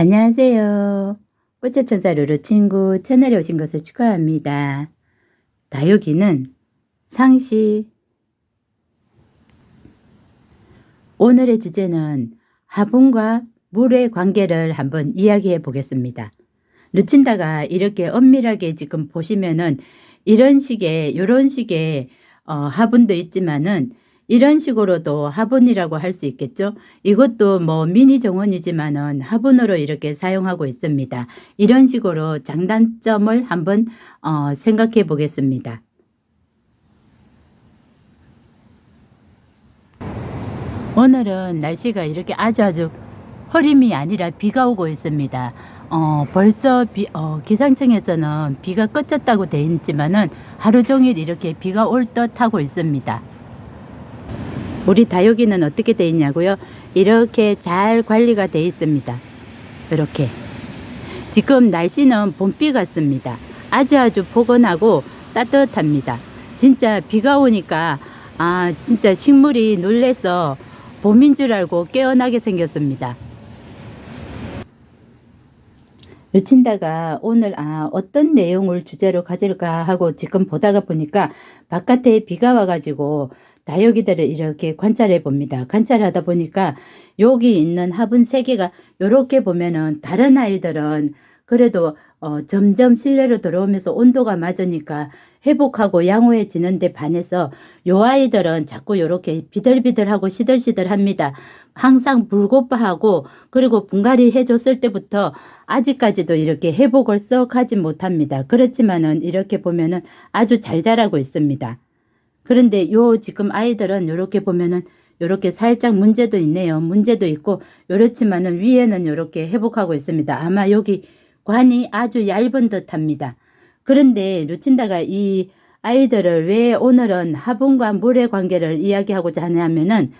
안녕하세요. 꽃차천사 루루 친구 채널에 오신 것을 축하합니다. 다육이는 상시 오늘의 주제는 화분과 물의 관계를 한번 이야기해 보겠습니다. 루친다가 이렇게 엄밀하게 지금 보시면은 이런 식의 이런 식의 어, 화분도 있지만은 이런 식으로도 화분이라고 할 수 있겠죠. 이것도 뭐 미니 정원이지만은 화분으로 이렇게 사용하고 있습니다. 이런 식으로 장단점을 한번 어, 생각해 보겠습니다. 오늘은 날씨가 이렇게 아주 아주 흐림이 아니라 비가 오고 있습니다. 어, 벌써 비, 어, 기상청에서는 비가 끝쳤다고 돼 있지만은 하루 종일 이렇게 비가 올 듯 하고 있습니다. 우리 다육이는 어떻게 돼 있냐고요? 이렇게 잘 관리가 돼 있습니다. 이렇게. 지금 날씨는 봄비 같습니다. 아주 아주 포근하고 따뜻합니다. 진짜 비가 오니까 아 진짜 식물이 놀래서 봄인 줄 알고 깨어나게 생겼습니다. 루친다가 오늘 아 어떤 내용을 주제로 가질까 하고 지금 보다가 보니까 바깥에 비가 와가지고 다육이들을 이렇게 관찰해 봅니다. 관찰하다 보니까 여기 있는 화분 세 개가 이렇게 보면은 다른 아이들은 그래도 어, 점점 실내로 들어오면서 온도가 맞으니까 회복하고 양호해지는데 반해서 요 아이들은 자꾸 이렇게 비들비들하고 시들시들합니다. 항상 불고파하고 그리고 분갈이 해줬을 때부터 아직까지도 이렇게 회복을 썩 하지 못합니다. 그렇지만은 이렇게 보면은 아주 잘 자라고 있습니다. 그런데 요 지금 아이들은 이렇게 보면은 요렇게 살짝 문제도 있네요. 문제도 있고 요렇지만은 위에는 요렇게 회복하고 있습니다. 아마 여기 관이 아주 얇은 듯 합니다. 그런데 루친다가 이 아이들을 왜 오늘은 화분과 물의 관계를 이야기하고자 하냐면은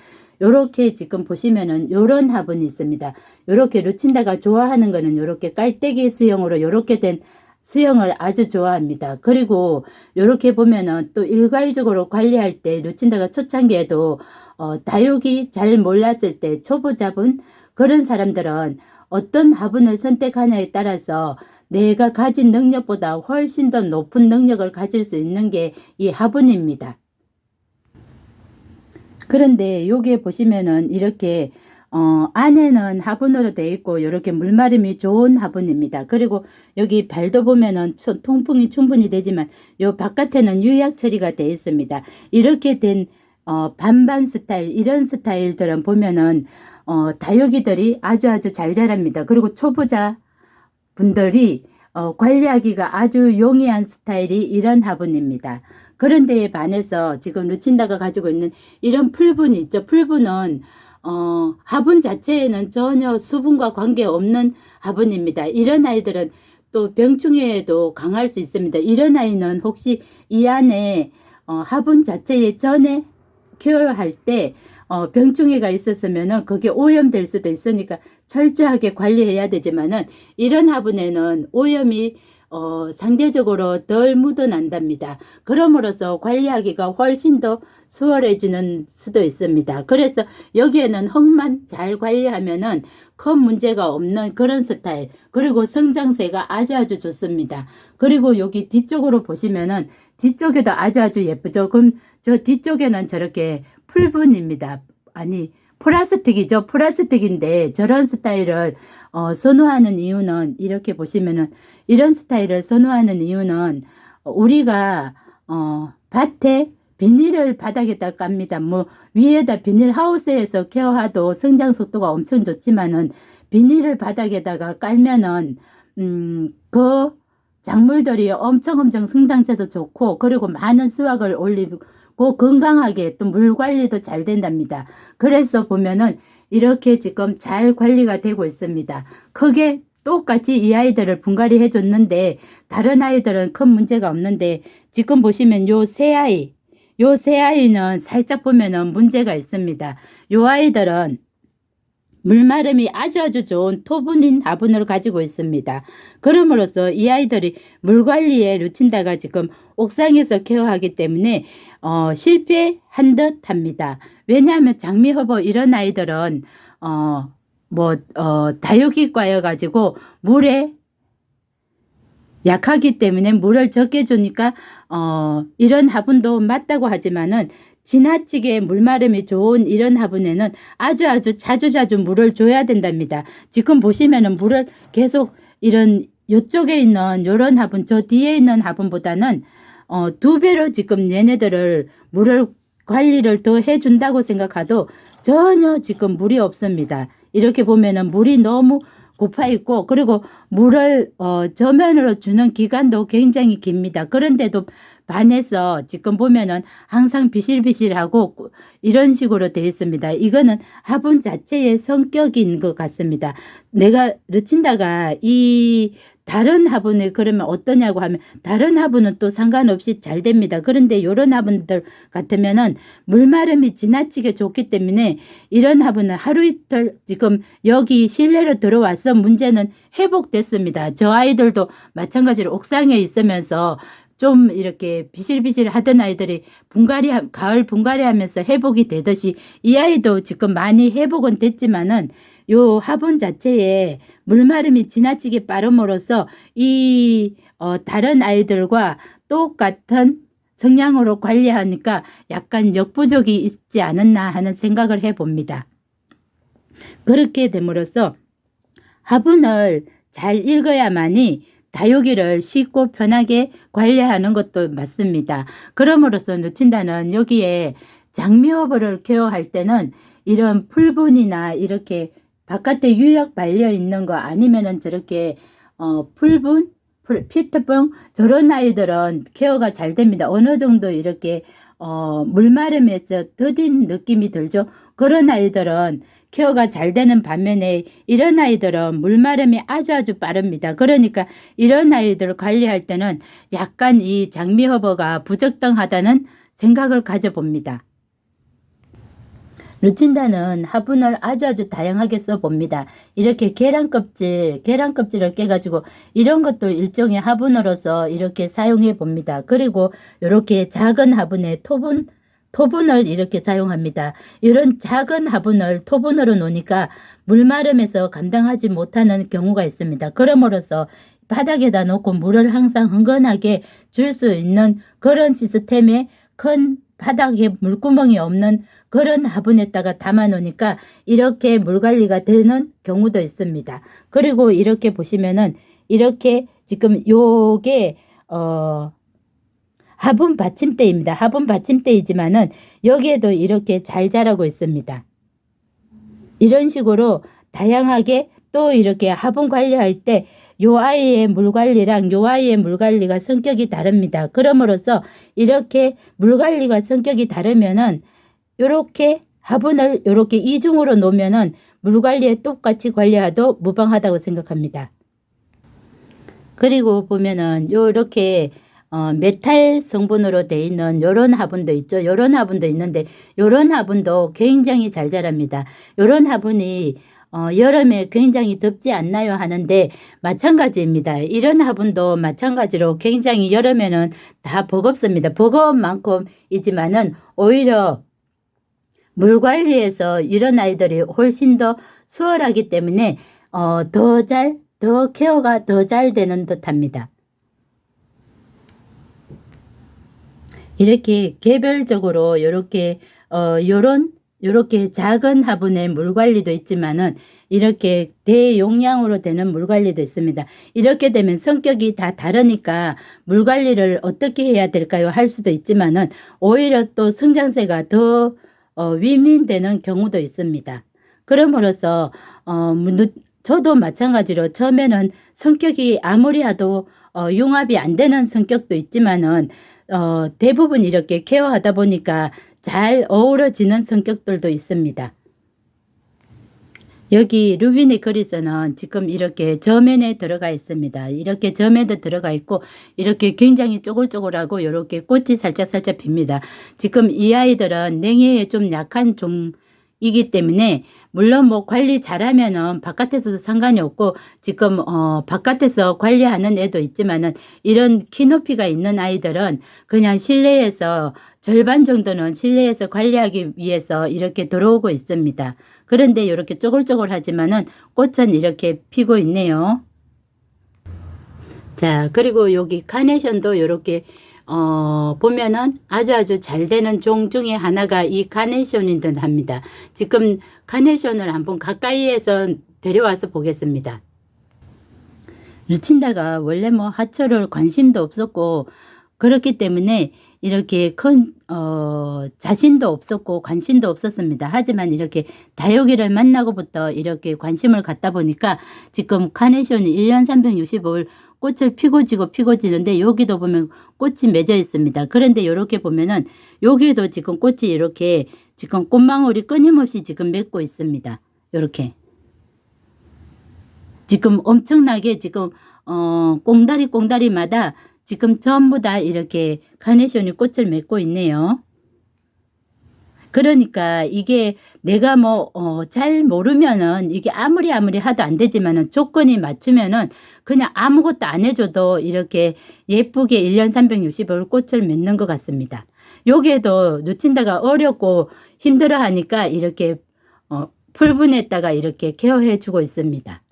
요렇게 지금 보시면은 요런 화분이 있습니다. 요렇게 루친다가 좋아하는 거는 요렇게 깔때기 수형으로 요렇게 된 수영을 아주 좋아합니다. 그리고 이렇게 보면은 또 일괄적으로 관리할 때 루친다가 초창기에도 어, 다육이 잘 몰랐을 때 초보자분 그런 사람들은 어떤 화분을 선택하냐에 따라서 내가 가진 능력보다 훨씬 더 높은 능력을 가질 수 있는 게 이 화분입니다. 그런데 여기에 보시면은 이렇게 어, 안에는 화분으로 되어 있고 이렇게 물마름이 좋은 화분입니다. 그리고 여기 발도 보면은 통풍이 충분히 되지만 요 바깥에는 유약 처리가 되어 있습니다. 이렇게 된 어, 반반 스타일 이런 스타일들은 보면은 어, 다육이들이 아주 아주 잘 자랍니다. 그리고 초보자 분들이 어, 관리하기가 아주 용이한 스타일이 이런 화분입니다. 그런데 반해서 지금 루친다가 가지고 있는 이런 풀분이 있죠. 풀분은 어, 화분 자체에는 전혀 수분과 관계없는 화분입니다. 이런 아이들은 또 병충해에도 강할 수 있습니다. 이런 아이는 혹시 이 안에 어, 화분 자체에 전에 케어할 때 어, 병충해가 있었으면은 그게 오염될 수도 있으니까 철저하게 관리해야 되지만은 이런 화분에는 오염이 어, 상대적으로 덜 묻어난답니다. 그럼으로써 관리하기가 훨씬 더 수월해지는 수도 있습니다. 그래서 여기에는 흙만 잘 관리하면은 큰 문제가 없는 그런 스타일. 그리고 성장세가 아주 아주 좋습니다. 그리고 여기 뒤쪽으로 보시면은 뒤쪽에도 아주 아주 예쁘죠. 그럼 저 뒤쪽에는 저렇게 풀분입니다. 아니, 플라스틱이죠. 플라스틱인데 저런 스타일을 어, 선호하는 이유는 이렇게 보시면은 이런 스타일을 선호하는 이유는 우리가 어, 밭에 비닐을 바닥에다 깝니다. 뭐 위에다 비닐 하우스에서 케어하도 성장 속도가 엄청 좋지만은 비닐을 바닥에다가 깔면은 음그 작물들이 엄청 엄청 성장세도 좋고 그리고 많은 수확을 올리고 건강하게 또 물 관리도 잘 된답니다. 그래서 보면은 이렇게 지금 잘 관리가 되고 있습니다. 크게 똑같이 이 아이들을 분갈이 해줬는데 다른 아이들은 큰 문제가 없는데 지금 보시면 요 세 아이 요 세 아이는 살짝 보면은 문제가 있습니다. 요 아이들은 물마름이 아주 아주 좋은 토분인 화분을 가지고 있습니다. 그럼으로써 이 아이들이 물 관리에 루친다가 지금 옥상에서 케어하기 때문에 어, 실패한 듯 합니다. 왜냐하면 장미허버 이런 아이들은 어, 뭐, 어, 다육이과여 가지고 물에 약하기 때문에 물을 적게 주니까, 어, 이런 화분도 맞다고 하지만은 지나치게 물마름이 좋은 이런 화분에는 아주 아주 자주 자주 물을 줘야 된답니다. 지금 보시면은 물을 계속 이런 요쪽에 있는 요런 화분, 저 뒤에 있는 화분보다는 어, 두 배로 지금 얘네들을 물을 관리를 더 해준다고 생각해도 전혀 지금 물이 없습니다. 이렇게 보면은 물이 너무 고파 있고 그리고 물을 어, 저면으로 주는 기간도 굉장히 깁니다. 그런데도 반해서 지금 보면은 항상 비실비실하고 꾸- 이런 식으로 되어 있습니다. 이거는 화분 자체의 성격인 것 같습니다. 내가 르친다가 이 다른 화분을 그러면 어떠냐고 하면 다른 화분은 또 상관없이 잘 됩니다. 그런데 이런 화분들 같으면은 물마름이 지나치게 좋기 때문에 이런 화분은 하루 이틀 지금 여기 실내로 들어와서 문제는 회복됐습니다. 저 아이들도 마찬가지로 옥상에 있으면서 좀 이렇게 비실비실 하던 아이들이 분갈이 가을 분갈이 하면서 회복이 되듯이 이 아이도 지금 많이 회복은 됐지만은 요 화분 자체에 물마름이 지나치게 빠름으로써 이 어, 다른 아이들과 똑같은 성향으로 관리하니까 약간 역부족이 있지 않았나 하는 생각을 해봅니다. 그렇게 됨으로써 화분을 잘 읽어야만이 다육이를 쉽고 편하게 관리하는 것도 맞습니다. 그럼으로써 놓친다는 여기에 장미허브를 케어할 때는 이런 풀분이나 이렇게 바깥에 유약 발려 있는 거 아니면은 저렇게 어 풀분, 풀, 피트병 저런 아이들은 케어가 잘 됩니다. 어느 정도 이렇게 어 물마름에서 더딘 느낌이 들죠. 그런 아이들은 케어가 잘 되는 반면에 이런 아이들은 물마름이 아주 아주 빠릅니다. 그러니까 이런 아이들을 관리할 때는 약간 이 장미 허버가 부적당하다는 생각을 가져봅니다. 루친다는 화분을 아주 아주 다양하게 써봅니다. 이렇게 계란 껍질, 계란 껍질을 깨가지고 이런 것도 일종의 화분으로서 이렇게 사용해 봅니다. 그리고 이렇게 작은 화분에 토분, 토분을 이렇게 사용합니다. 이런 작은 화분을 토분으로 놓으니까 물마름에서 감당하지 못하는 경우가 있습니다. 그럼으로써 바닥에다 놓고 물을 항상 흥건하게 줄 수 있는 그런 시스템에 큰 바닥에 물구멍이 없는 그런 화분에다가 담아 놓으니까 이렇게 물 관리가 되는 경우도 있습니다. 그리고 이렇게 보시면은 이렇게 지금 요게 어 화분 받침대입니다. 화분 받침대이지만은 여기에도 이렇게 잘 자라고 있습니다. 이런 식으로 다양하게 또 이렇게 화분 관리할 때 요 아이의 물 관리랑 요 아이의 물 관리가 성격이 다릅니다. 그럼으로써 이렇게 물 관리가 성격이 다르면은 요렇게 화분을 요렇게 이중으로 놓으면은 물 관리에 똑같이 관리해도 무방하다고 생각합니다. 그리고 보면은 요렇게 어, 메탈 성분으로 돼 있는 요런 화분도 있죠. 요런 화분도 있는데 요런 화분도 굉장히 잘 자랍니다. 요런 화분이 어, 여름에 굉장히 덥지 않나요 하는데 마찬가지입니다. 이런 화분도 마찬가지로 굉장히 여름에는 다 버겁습니다. 버거운 만큼이지만은 오히려 물 관리에서 이런 아이들이 훨씬 더 수월하기 때문에 어, 더 잘, 더 케어가 더 잘 되는 듯 합니다. 이렇게 개별적으로 이렇게 어 요런 요렇게 작은 화분의 물 관리도 있지만은 이렇게 대용량으로 되는 물 관리도 있습니다. 이렇게 되면 성격이 다 다르니까 물 관리를 어떻게 해야 될까요? 할 수도 있지만은 오히려 또 성장세가 더 어, 위민되는 경우도 있습니다. 그럼으로써 어, 무- 저도 마찬가지로 처음에는 성격이 아무리 해도 어, 융합이 안 되는 성격도 있지만은 어, 대부분 이렇게 케어하다 보니까 잘 어우러지는 성격들도 있습니다. 여기 루비니 그리스는 지금 이렇게 저면에 들어가 있습니다. 이렇게 저면에 들어가 있고 이렇게 굉장히 쪼글쪼글하고 이렇게 꽃이 살짝살짝 핍니다. 지금 이 아이들은 냉해에 좀 약한 종 이기 때문에 물론 뭐 관리 잘하면은 바깥에서도 상관이 없고 지금 어 바깥에서 관리하는 애도 있지만은 이런 키 높이가 있는 아이들은 그냥 실내에서 절반 정도는 실내에서 관리하기 위해서 이렇게 들어오고 있습니다. 그런데 이렇게 쪼글쪼글하지만은 꽃은 이렇게 피고 있네요. 자, 그리고 여기 카네이션도 이렇게 어, 보면은 아주 아주 잘 되는 종 중에 하나가 이 카네이션인 듯 합니다. 지금 카네이션을 한번 가까이에서 데려와서 보겠습니다. 루친다가 원래 뭐 하초를 관심도 없었고 그렇기 때문에 이렇게 큰, 어, 자신도 없었고 관심도 없었습니다. 하지만 이렇게 다육이를 만나고부터 이렇게 관심을 갖다 보니까 지금 카네이션이 1년 365일 꽃을 피고 지고 피고 지는데 여기도 보면 꽃이 맺어 있습니다. 그런데 이렇게 보면은 여기에도 지금 꽃이 이렇게 지금 꽃망울이 끊임없이 지금 맺고 있습니다. 이렇게. 지금 엄청나게 지금 어 꽁다리 꽁다리마다 지금 전부 다 이렇게 카네이션이 꽃을 맺고 있네요. 그러니까 이게 내가 뭐, 어, 잘 모르면은 이게 아무리 아무리 하도 안 되지만은 조건이 맞추면은 그냥 아무것도 안 해줘도 이렇게 예쁘게 1년 365일 꽃을 맺는 것 같습니다. 여기에도 놓친다가 어렵고 힘들어 하니까 이렇게, 어, 풀분에다가 이렇게 케어해 주고 있습니다.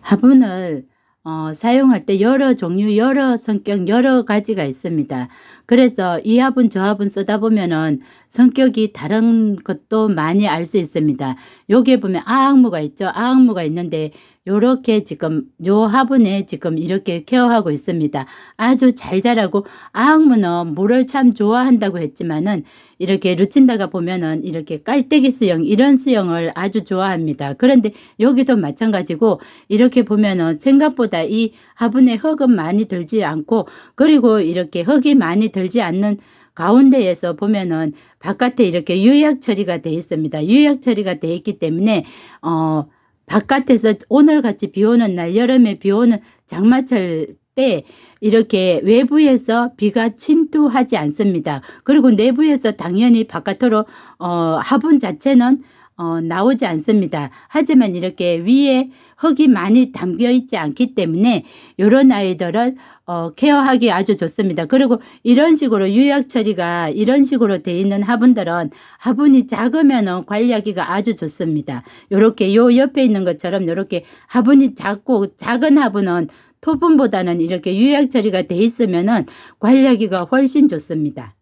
화분을 어, 사용할 때 여러 종류, 여러 성격, 여러 가지가 있습니다. 그래서 이 화분, 저 화분 쓰다 보면은 성격이 다른 것도 많이 알 수 있습니다. 여기에 보면 아악무가 있죠. 아악무가 있는데 요렇게 지금 요 화분에 지금 이렇게 케어하고 있습니다. 아주 잘 자라고 아악무는 물을 참 좋아한다고 했지만은 이렇게 루친다가 보면은 이렇게 깔때기 수영 이런 수영을 아주 좋아합니다. 그런데 여기도 마찬가지고 이렇게 보면은 생각보다 이 화분에 흙은 많이 들지 않고 그리고 이렇게 흙이 많이 들지 않는 가운데에서 보면은 바깥에 이렇게 유약 처리가 돼 있습니다. 유약 처리가 돼 있기 때문에 어 바깥에서 오늘 같이 비 오는 날 여름에 비 오는 장마철 때 이렇게 외부에서 비가 침투하지 않습니다. 그리고 내부에서 당연히 바깥으로 어 화분 자체는 어 나오지 않습니다. 하지만 이렇게 위에 흙이 많이 담겨 있지 않기 때문에 이런 아이들을 어, 케어하기 아주 좋습니다. 그리고 이런 식으로 유약 처리가 이런 식으로 돼 있는 화분들은 화분이 작으면 관리하기가 아주 좋습니다. 요렇게 요 옆에 있는 것처럼 요렇게 화분이 작고 작은 화분은 토분보다는 이렇게 유약 처리가 돼 있으면은 관리하기가 훨씬 좋습니다.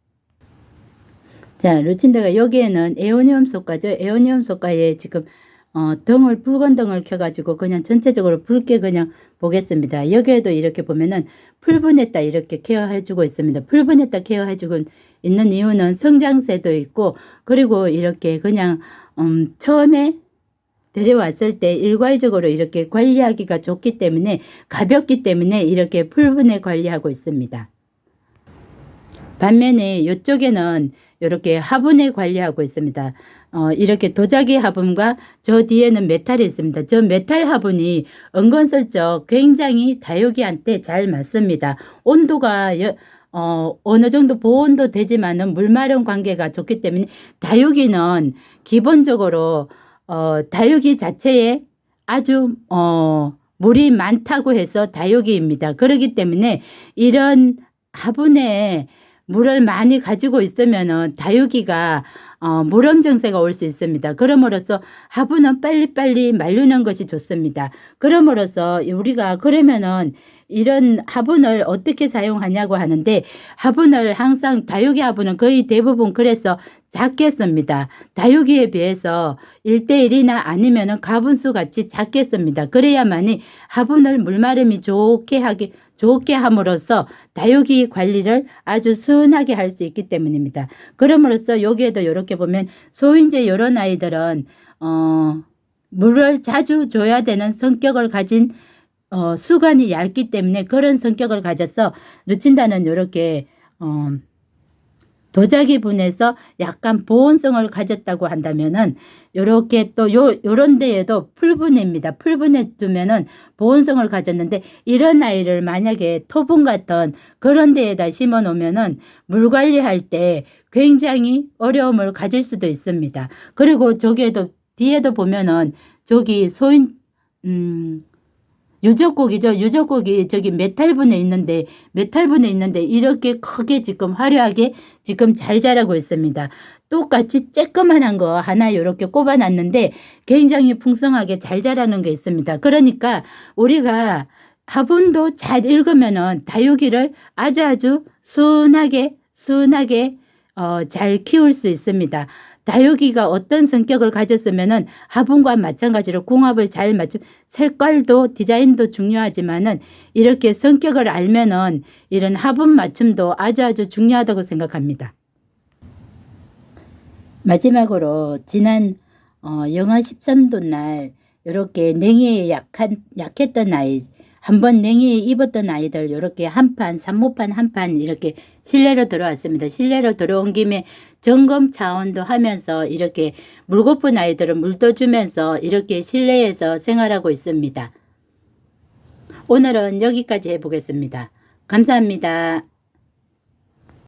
자, 루친드가 여기에는. 에오니움 속가에 지금 어, 등을 붉은 등을 켜가지고 그냥 전체적으로 붉게 그냥 보겠습니다. 여기에도 이렇게 보면은 풀분했다 이렇게 케어해주고 있습니다. 풀분했다 케어해주고 있는 이유는 성장세도 있고 그리고 이렇게 그냥 음, 처음에 데려왔을 때 일괄적으로 이렇게 관리하기가 좋기 때문에 가볍기 때문에 이렇게 풀분에 관리하고 있습니다. 반면에 이쪽에는 이렇게 화분에 관리하고 있습니다. 어, 이렇게 도자기 화분과 저 뒤에는 메탈이 있습니다. 저 메탈 화분이 은근슬쩍 굉장히 다육이한테 잘 맞습니다. 온도가 여, 어, 어느 정도 보온도 되지만은 물 마른 관계가 좋기 때문에 다육이는 기본적으로 어, 다육이 자체에 아주 어, 물이 많다고 해서 다육이입니다. 그렇기 때문에 이런 화분에 물을 많이 가지고 있으면은 다육이가 어, 물험 증세가 올 수 있습니다. 그럼으로써 화분은 빨리빨리 말리는 것이 좋습니다. 그럼으로써 우리가 그러면은 이런 화분을 어떻게 사용하냐고 하는데 화분을 항상 다육이 화분은 거의 대부분 그래서 작게 씁니다. 다육이에 비해서 1대1이나 아니면은 가분수 같이 작게 씁니다. 그래야만이 화분을 물마름이 좋게 하기 좋게 함으로써 다육이 관리를 아주 순하게 할 수 있기 때문입니다. 그럼으로써 여기에도 이렇게 보면 소인제 이런 아이들은 어 물을 자주 줘야 되는 성격을 가진 어 수관이 얇기 때문에 그런 성격을 가져서 루친다는 이렇게 어 도자기 분에서 약간 보온성을 가졌다고 한다면은 요렇게 또 요 요런 데에도 풀분입니다. 풀분에 두면은 보온성을 가졌는데 이런 아이를 만약에 토분 같은 그런 데에다 심어 놓으면은 물 관리할 때 굉장히 어려움을 가질 수도 있습니다. 그리고 저기에도 뒤에도 보면은 저기 소인 음 유적곡이죠. 유적곡이 저기 메탈분에 있는데 메탈분에 있는데 이렇게 크게 지금 화려하게 지금 잘 자라고 있습니다. 똑같이 쬐끄만한 거 하나 이렇게 꼽아놨는데 굉장히 풍성하게 잘 자라는 게 있습니다. 그러니까 우리가 화분도 잘 읽으면은 다육이를 아주 아주 순하게 순하게 어, 잘 키울 수 있습니다. 다육이가 어떤 성격을 가졌으면은 화분과 마찬가지로 궁합을 잘 맞춘 색깔도 디자인도 중요하지만은 이렇게 성격을 알면은 이런 화분 맞춤도 아주 아주 중요하다고 생각합니다. 마지막으로 지난 어, 영하 13도 날 이렇게 냉이에 약한 약했던 아이 한번 냉이에 입었던 아이들 이렇게 한판 산모판 한 판 이렇게 실내로 들어왔습니다. 실내로 들어온 김에 점검 차원도 하면서 이렇게 물고픈 아이들은 물도 주면서 이렇게 실내에서 생활하고 있습니다. 오늘은 여기까지 해보겠습니다. 감사합니다.